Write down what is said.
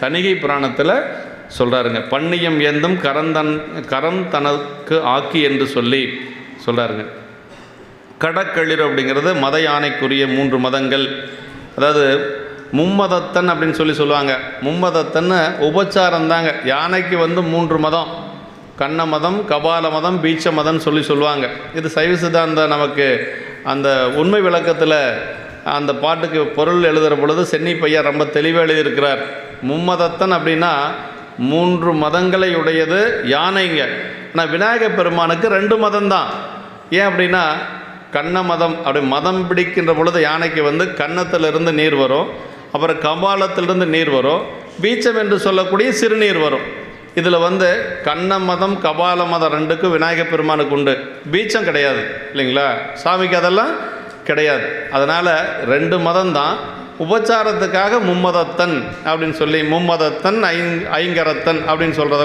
தணிகை புராணத்தில் சொல்கிறாருங்க பண்ணியம் ஏந்தும் கரந்தன் கரம் தனக்கு ஆக்கி என்று சொல்லி சொல்கிறாருங்க கடக்களிர் அப்படிங்கிறது மத யானைக்குரிய மூன்று மதங்கள். அதாவது மும்மதத்தன் அப்படின்னு சொல்லி சொல்லுவாங்க. மும்மதத்தன்னு உபச்சாரம் தாங்க யானைக்கு வந்து மூன்று மதம். கண்ண மதம் கபால மதம் பீச்ச மதம்னு சொல்லி சொல்லுவாங்க. இது சைவ சித்தாந்த நமக்கு அந்த உண்மை விளக்கத்தில் அந்த பாட்டுக்கு பொருள் எழுதுகிற பொழுது சென்னை பையன் ரொம்ப தெளிவாக எழுதியிருக்கிறார். மும்மதத்தன் அப்படின்னா மூன்று மதங்களை உடையது யானைங்க. ஆனால் விநாயகப் பெருமானுக்கு ரெண்டு மதம்தான். ஏன் அப்படின்னா கண்ண மதம் அப்படி மதம் பிடிக்கின்ற பொழுது யானைக்கு வந்து கன்னத்திலிருந்து நீர் வரும் அப்புறம் கபாலத்திலிருந்து நீர் வரும் பீச்சம் என்று சொல்லக்கூடிய சிறுநீர் வரும். இதில் வந்து கண்ண மதம் கபால மதம் ரெண்டுக்கும் விநாயகர் பெருமானுக்கு உண்டு. பீச்சம் கிடையாது இல்லைங்களா? சாமிக்கு அதெல்லாம் கிடையாது. அதனால் ரெண்டு மதம் தான் உபச்சாரத்துக்காக மும்மதத்தன் அப்படின்னு சொல்லி மும்மதத்தன் ஐங் ஐங்கரத்தன் அப்படின்னு சொல்கிறதெல்லாம்